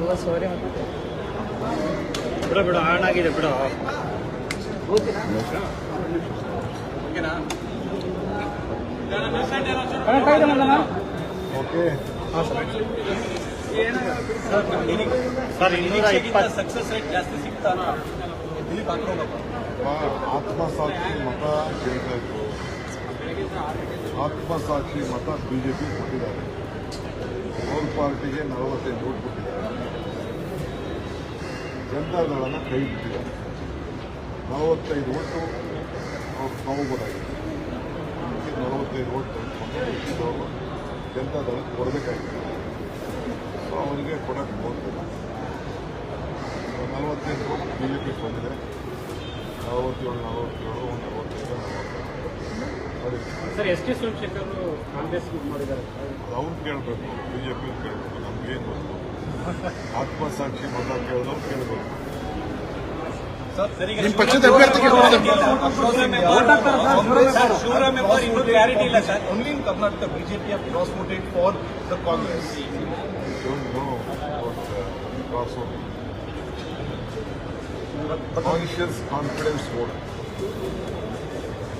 ಐವತ್ತುವರೆ ಬಿಡು ಬಿಡು ಆನ್ ಆಗಿದೆ ಬಿಡು ಓಕೆ ಸರ್ ಇನ್ನೂರ ಇಪ್ಪತ್ತು ಸಕ್ಸಸ್ ರೇಟ್ ಜಾಸ್ತಿ ಸಿಗ್ತಾನ ಆತ್ಮಸಾಕ್ಷಿ ಮತ ಕೇಳ್ತಾ ಇದ್ರು ಆತ್ಮಸಾಕ್ಷಿ ಮತ ಬಿಜೆಪಿ ಕೊಟ್ಟಿದ್ದಾರೆ ಅವ್ರ ಪಾರ್ಟಿಗೆ ನಲವತ್ತೈದು ಓಟ್ ಕೊಟ್ಟಿದ್ದಾರೆ. ಜನತಾದಳನ ಕೈ ಬಿಟ್ಟಿದ್ದಾರೆ ನಲವತ್ತೈದು ಓಟು ಅವ್ರು ತಗೋಬೋದಾಗಿದೆ ನಲವತ್ತೈದು ಓಟ್ ತೆಗೆದುಕೊಂಡು ಜನತಾದಳಕ್ಕೆ ಕೊಡಬೇಕಾಗಿದೆ. ಸೊ ಅವರಿಗೆ ಕೊಡೋಕ್ಕೆ ಹೋಗ್ತಿಲ್ಲ ನಲವತ್ತೈದು ಓಟ್ ಬಿ ಜೆ ಪಿ ಬಂದಿದೆ. ನಲವತ್ತೇಳು ನೋಡಿ sir S T Somashekar Congress ಮಾಡಿದ್ದಾರೆ. ಅವ್ರು ಕೇಳಬೇಕು ಬಿ ಜೆ ಪಿ ಕೇಳಬೇಕು ನಮ್ಗೇನು ಗೊತ್ತು? ಆತ್ಮಸಾಕ್ಷಿ ಮತ ಕೇಳಿದವ್ರು ಕೇಳಬೇಕು. ನಿಮ್ಮ ಪಕ್ಷದ ಅಭ್ಯರ್ಥಿಗೆ ಶಿವರಾಮ್ ಎಂಬರ್ ಇನ್ನೂ ಕ್ಲಾರಿಟಿ ಇಲ್ಲ sir. Only in Karnataka, BJP have cross-voted for the Congress. Don't know cross conscious confidence vote Shivaram Hebbar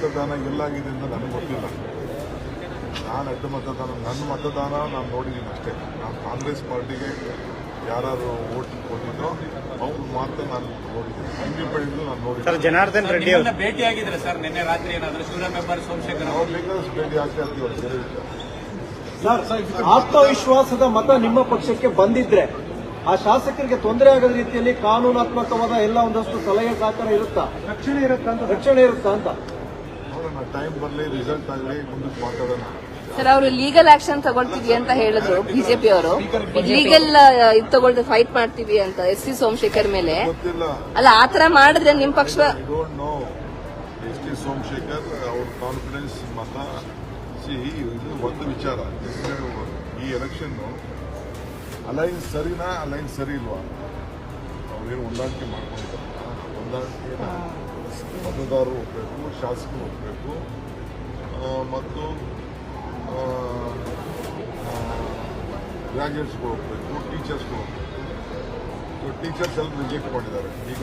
ಮತದಾನ ಎಲ್ಲಾಗಿದೆ ಅಂತ ನನಗೆ ಗೊತ್ತಿಲ್ಲ. ನಾನು ಅಡ್ಡ ಮತದಾನ ನನ್ನ ಮತದಾನ ನಾನು ನೋಡಿದ್ದೀನಿ ಅಷ್ಟೇ. ನಾನು ಕಾಂಗ್ರೆಸ್ ಪಾರ್ಟಿಗೆ ಯಾರು ಓಟ್ ಕೊಟ್ಟಿದ್ದೋ ಅವ್ರು ಮಾತ್ರ ನಾನು ನೋಡಿದ್ದೀನಿ ಇಂಡಿಪೆಂಡೆಂಟ್ ನಾನು ಸರ್ ನೋಡಿದ್ದೀನಿ ಜನಾರ್ದನ್ ರೆಡ್ಡಿ ಅವರು ಭೇಟಿ ಆಗಿದ್ರೆ ಸರ್ ನಿನ್ನೆ ರಾತ್ರಿ ಏನಾದರೂ ಶಿವರಾಮ್ ಮೆಂಬರ್ ಸೋಮಶೇಖರ್ ಅವರು ಬೇಕಾದಷ್ಟು ಭೇಟಿ ಆಗ್ತಾ ಇರ್ತೀವಿ ಅವ್ರು ಸರ್ ವಿಚಾರ ಆತ್ಮವಿಶ್ವಾಸದ ಮತ ನಿಮ್ಮ ಪಕ್ಷಕ್ಕೆ ಬಂದಿದ್ರೆ ಆ ಶಾಸಕರಿಗೆ ತೊಂದರೆ ಆಗದ ರೀತಿಯಲ್ಲಿ ಕಾನೂನಾತ್ಮಕವಾದ ಎಲ್ಲ ಒಂದಷ್ಟು ಸಲಹೆ ಸಹಕಾರ ಇರುತ್ತಾ? ರಕ್ಷಣೆ ಇರುತ್ತಾ ಅಂತ ರಕ್ಷಣೆ ಇರುತ್ತಾ ಅಂತ? ಟೈಮ್ ಬರಲಿ ರಿಸಲ್ಟ್ ಆಗಲಿ ಮುಂದಕ್ಕೆ ಮಾತಾಡೋಣ ಸರ್ ಅವರು ಲೀಗಲ್ ಆಕ್ಷನ್ ತಗೊಳ್ತೀವಿ ಅಂತ ಹೇಳಿದ್ರು ಬಿಜೆಪಿ ಅವರು. ಲೀಗಲ್ ಇದು ತಗೊಳ್ದು ಫೈಟ್ ಮಾಡ್ತೀವಿ ಅಂತ ಎಸ್ ಸಿ ಸೋಮಶೇಖರ್ ಮೇಲೆ. ಅಲ್ಲ ಆತರ ಮಾಡಿದ್ರೆ ನಿಮ್ ಪಕ್ಷ ಎಸ್ ಟಿ ಸೋಮಶೇಖರ್ ಅವ್ರ ಕಾನ್ಫಿಡೆನ್ಸ್ ಮತ. ಸಿ ಇದು ಒಂದು ವಿಚಾರ. ಈ ಎಲೆಕ್ಷನ್ ಅಲೈನ್ ಸರಿನಾ ಅಲೈನ್ ಸರಿ ಇಲ್ವಾ? ಅವ್ರೇನು ಹೊಂದಾಣಿಕೆ ಮಾಡ್ಕೊಂಡಿದ್ದಾರೆ ಹೊಂದಾಣಿಕೆ ಮತದಾರರು ಹೋಗಬೇಕು ಶಾಸಕರು ಹೋಗಬೇಕು. ಮತ್ತು ಗ್ರಾಜುಯೇಟ್ಸ್ಗಳು ಹೋಗಬೇಕು ಟೀಚರ್ಸ್ಗಳು ಹೋಗಬೇಕು. ಸೊ ಟೀಚರ್ಸ್ ಎಲ್ಲ ರಿಜೆಕ್ಟ್ ಮಾಡಿದ್ದಾರೆ. ಈಗ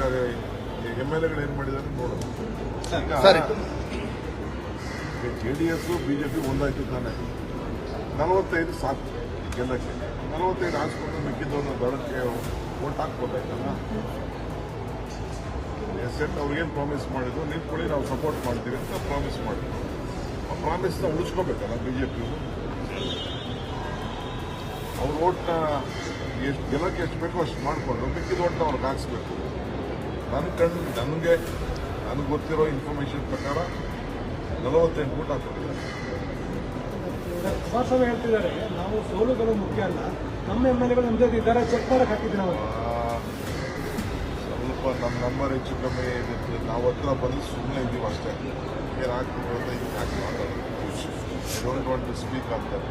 ಎಂ ಎಲ್ ಎಗಳು ಏನು ಮಾಡಿದ್ದಾರೆ ನೋಡೋದು ಈಗ ಜೆ ಡಿ ಎಸ್ ಪಿ ಒಂದಾಯ್ತು ತಾನೆ. ನಲವತ್ತೈದು ಸಾಕು ಗೆಲ್ಲಕ್ಕೆ. ನಲವತ್ತೈದು ಹಾಕ್ಸ್ಕೊಂಡು ಮಿಕ್ಕಿದ್ದವ್ರನ್ನ ದಳಕ್ಕೆ ಓಟ್ ಹಾಕ್ಬೋದಾಯ್ತಲ್ಲ? ಎಸ್ ಎಟ್ ಅವ್ರಿಗೇನು ಪ್ರಾಮಿಸ್ ಮಾಡಿದ್ರು ನಿಂತ್ಕೊಳ್ಳಿ ನಾವು ಸಪೋರ್ಟ್ ಮಾಡ್ತೀವಿ ಅಂತ ಪ್ರಾಮಿಸ್ ಮಾಡಿದ್ರು. ಆ ಪ್ರಾಮಿಸ್ನ ಉಳಿಸ್ಕೋಬೇಕಲ್ಲ ಪಿ ಅವ್ರ ಓಟ್ನ ಎಷ್ಟು ಗೆಲ್ಲಕ್ಕೆ ಎಷ್ಟು ಬೇಕೋ ಅಷ್ಟು ಮಾಡಿಕೊಂಡು ಮಿಕ್ಕಿದ ಓಟ್ನ ಅವ್ರಿಗೆ ಹಾಕ್ಸ್ಬೇಕು. ನನ್ನ ಕಣ್ಣು ನನಗೆ ನನಗೆ ಗೊತ್ತಿರೋ ಇನ್ಫಾರ್ಮೇಷನ್ ಪ್ರಕಾರ ನಲವತ್ತೆಂಟು ಊಟ ಹಾಕೊಂಡಿದ್ದಾರೆ ಕುಮಾರಸ್ವಾಮಿ ಹೇಳ್ತಿದ್ದಾರೆ ನಾವು ಸೋಲುಗಳು ಮುಖ್ಯ ಅಲ್ಲ ನಮ್ಮ ಎಂ ಎಲ್ ಎಗಳು ನಮ್ಮ ಜೊತೆ ಇದ್ದಾರೆ ಚೆಕ್ ಮಾಡಕ್ಕೆ ಹಾಕಿದ್ದೀನಿ ನಾವು ನಮ್ಮ ನಂಬರ್ ಹೆಚ್ಚು ಕಮ್ಮಿ ಇರುತ್ತೆ ನಾವು ಹತ್ರ ಬಂದು ಸುಮ್ಮನೆ ಇದ್ದೀವಿ ಅಷ್ಟೇ. ಏನು ಆಗ್ತೀವಿ ಅಂತ ಈಗ ಯಾಕೆ ಮಾತಾಡೋದು? I don't want to speak ಆಗ್ತಾರೆ